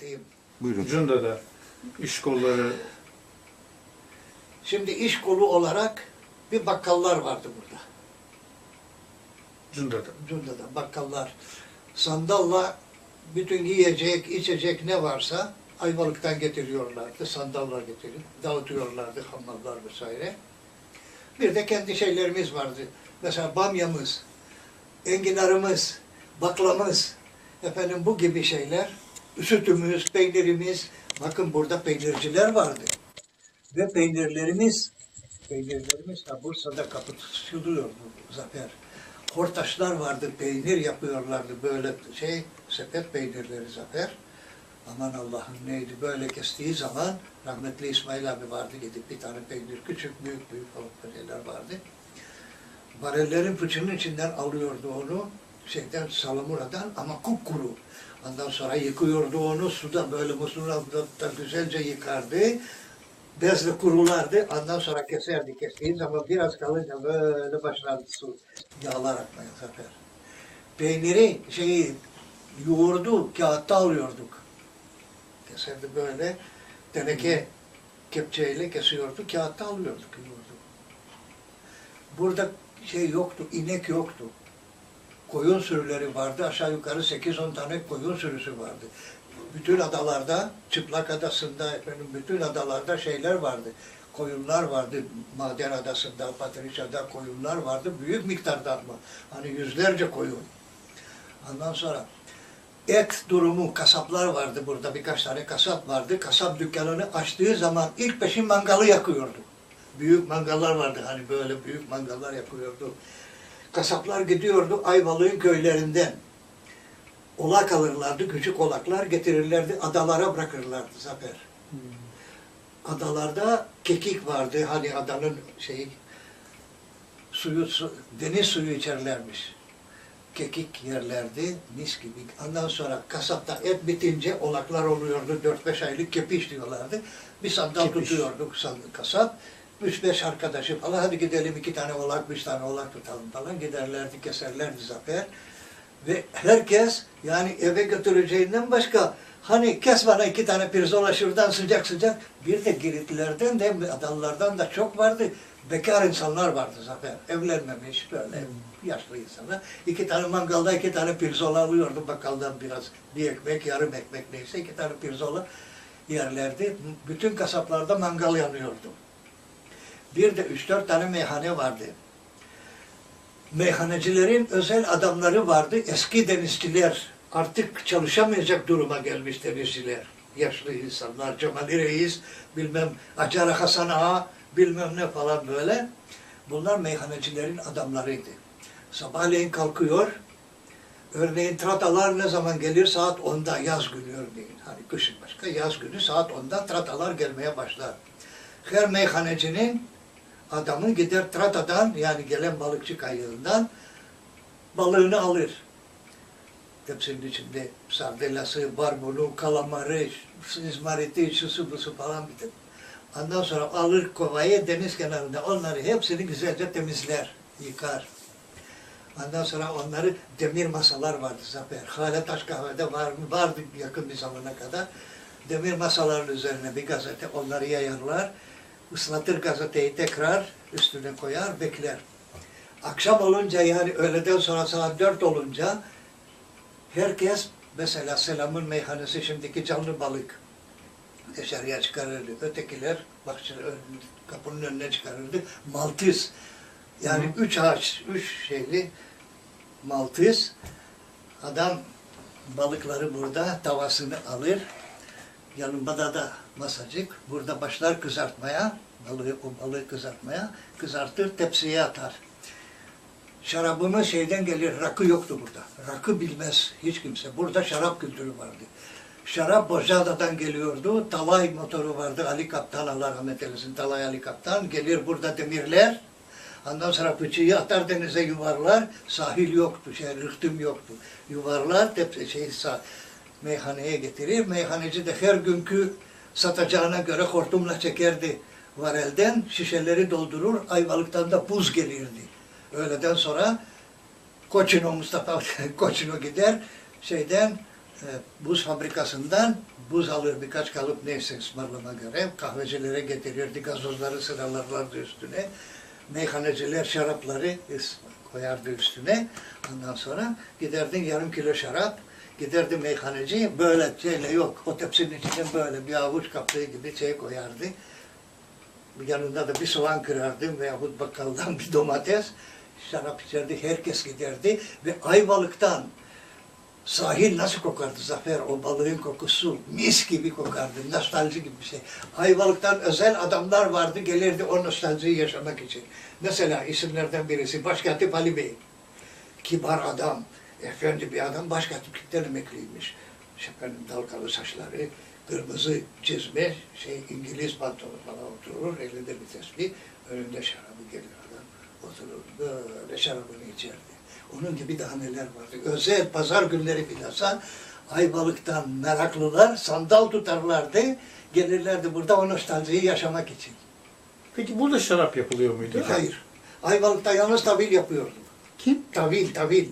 anlatayım. Buyurun. Cunda'da iş kolları Şimdi iş kolu olarak bir bakkallar vardı burada. Cunda'da. Cunda'da bakkallar. Sandalla bütün yiyecek, içecek ne varsa Ayvalık'tan getiriyorlardı. Sandallar getirip dağıtıyorlardı hamallar vesaire. Bir de kendi şeylerimiz vardı. Mesela bamyamız, enginarımız, baklamız, efendim bu gibi şeyler. Sütümüz, peynirimiz. Bakın burada peynirciler vardı. Ve peynirlerimiz, peynirlerimiz ha Bursa'da kapı tutuluyor bu Zafer. Hortaşlar vardı, peynir yapıyorlardı böyle şey, sepet peynirleri Zafer. Aman Allah'ım neydi böyle kestiği zaman rahmetli İsmail abi vardı gidip bir tane peynir küçük büyük büyük falan şeyler vardı. Barellerin fıçının içinden alıyordu onu şeyden salamuradan ama kupkuru. Ondan sonra yıkıyordu onu suda böyle muslun altında güzelce yıkardı. Bezle kurulardı. Ondan sonra keserdi. Kestiği zaman biraz kalınca böyle başlardı su yağlar akmaya zafer. Peyniri şeyi yoğurdu kağıtta alıyorduk. Keserdi böyle teneke kepçeyle kesiyordu. Kağıtta alıyorduk yoğurdu. Burada şey yoktu, inek yoktu. Koyun sürüleri vardı. Aşağı yukarı 8-10 tane koyun sürüsü vardı. Bütün adalarda, Çıplak Adası'nda, efendim bütün adalarda şeyler vardı. Koyunlar vardı. Maden Adası'nda, Patricia'da koyunlar vardı. Büyük miktarda ama. Hani yüzlerce koyun. Ondan sonra et durumu, kasaplar vardı burada. Birkaç tane kasap vardı. Kasap dükkanını açtığı zaman ilk peşin mangalı yakıyordu. Büyük mangallar vardı. Hani böyle büyük mangallar yakıyordu. Kasaplar gidiyordu Ayvalık'ın köylerinden. Olak alırlardı, küçük olaklar getirirlerdi, adalara bırakırlardı Zafer. Adalarda kekik vardı, hani adanın şeyi, suyu, su, deniz suyu içerlermiş. Kekik yerlerdi, mis gibi. Ondan sonra kasapta et bitince olaklar oluyordu, 4-5 aylık kepiş diyorlardı. Bir sandal Kepiş. tutuyorduk kasap. Üç beş arkadaşı falan hadi gidelim iki tane olak, üç tane olak tutalım falan giderlerdi, keserlerdi zafer. Ve herkes yani eve götüreceğinden başka hani kes bana iki tane pirzola şuradan sıcak sıcak bir de Giritlilerden de adalılardan da çok vardı. Bekar insanlar vardı zafer. Evlenmemiş böyle yaşlı insanlar. İki tane mangalda iki tane pirzola alıyordu bakkaldan biraz. Bir ekmek, yarım ekmek neyse iki tane pirzola yerlerdi. Bütün kasaplarda mangal yanıyordu. Bir de üç dört tane meyhane vardı. Meyhanecilerin özel adamları vardı. Eski denizciler. Artık çalışamayacak duruma gelmiş denizciler. Yaşlı insanlar. Cemali Reis, bilmem Acar Hasan Ağa, bilmem ne falan böyle. Bunlar meyhanecilerin adamlarıydı. Sabahleyin kalkıyor. Örneğin tratalar ne zaman gelir? Saat 10'da yaz günü örneğin. Hani kışın başka yaz günü saat 10'da tratalar gelmeye başlar. Her meyhanecinin adamı gider tratadan yani gelen balıkçı kayığından balığını alır. Tepsinin içinde sardelyası, barbunu, kalamarı, izmariti, şusu busu falan de. Ondan sonra alır kovayı deniz kenarında onları hepsini güzelce temizler, yıkar. Ondan sonra onları demir masalar vardı Zafer. Hale Taş Kahve'de var, vardı yakın bir zamana kadar. Demir masaların üzerine bir gazete onları yayarlar. Islatır gazeteyi tekrar üstüne koyar, bekler. Akşam olunca yani öğleden sonra saat dört olunca herkes mesela Selam'ın meyhanesi şimdiki canlı balık dışarıya çıkarırdı. Ötekiler bahçe, kapının önüne çıkarırdı. Maltız. Yani üç ağaç, üç şeyli maltız. Adam balıkları burada tavasını alır. Yanında da masacık. Burada başlar kızartmaya. Balığı, o balığı kızartmaya. Kızartır, tepsiye atar. Şarabımız şeyden gelir, rakı yoktu burada. Rakı bilmez hiç kimse. Burada şarap kültürü vardı. Şarap Bozcaada'dan geliyordu. Talay motoru vardı. Ali Kaptan, Allah rahmet eylesin. Talay Ali Kaptan. Gelir burada demirler. Ondan sonra fıçıyı atar denize yuvarlar. Sahil yoktu, şey, rıhtım yoktu. Yuvarlar, tepsi, şey, sah meyhaneye getirir. Meyhaneci de her günkü satacağına göre hortumla çekerdi varelden. Şişeleri doldurur. Ayvalık'tan da buz gelirdi. Öğleden sonra Koçino Mustafa Koçino gider şeyden e, buz fabrikasından buz alır birkaç kalıp neyse ısmarlama göre kahvecilere getirirdi gazozları sıralarlardı üstüne meyhaneciler şarapları koyardı üstüne ondan sonra giderdin yarım kilo şarap giderdi meyhaneci böyle şeyle yok o tepsinin içine böyle bir avuç kaplığı gibi şey koyardı yanında da bir soğan kırardı veyahut bakkaldan bir domates şarap içerdi herkes giderdi ve Ayvalık'tan Sahil nasıl kokardı Zafer? O balığın kokusu mis gibi kokardı. Nostalji gibi bir şey. Ayvalık'tan özel adamlar vardı gelirdi o nostaljiyi yaşamak için. Mesela isimlerden birisi Başkatip Ali Bey. Kibar adam, efendi bir adam başkatiplikten emekliymiş. Efendim dalgalı saçları, kırmızı çizme, şey İngiliz pantolonu falan oturur, elinde bir tesbih, önünde şarabı gelir adam. Oturur böyle şarabını içerdi. Onun gibi daha neler vardı. Özel pazar günleri bilhassa Ayvalık'tan meraklılar sandal tutarlardı. Gelirlerdi burada o nostaljiyi yaşamak için. Peki burada şarap yapılıyor muydu? Hayır. Ayvalık'ta yalnız tavil yapıyordu. Kim? Tavil, tavil.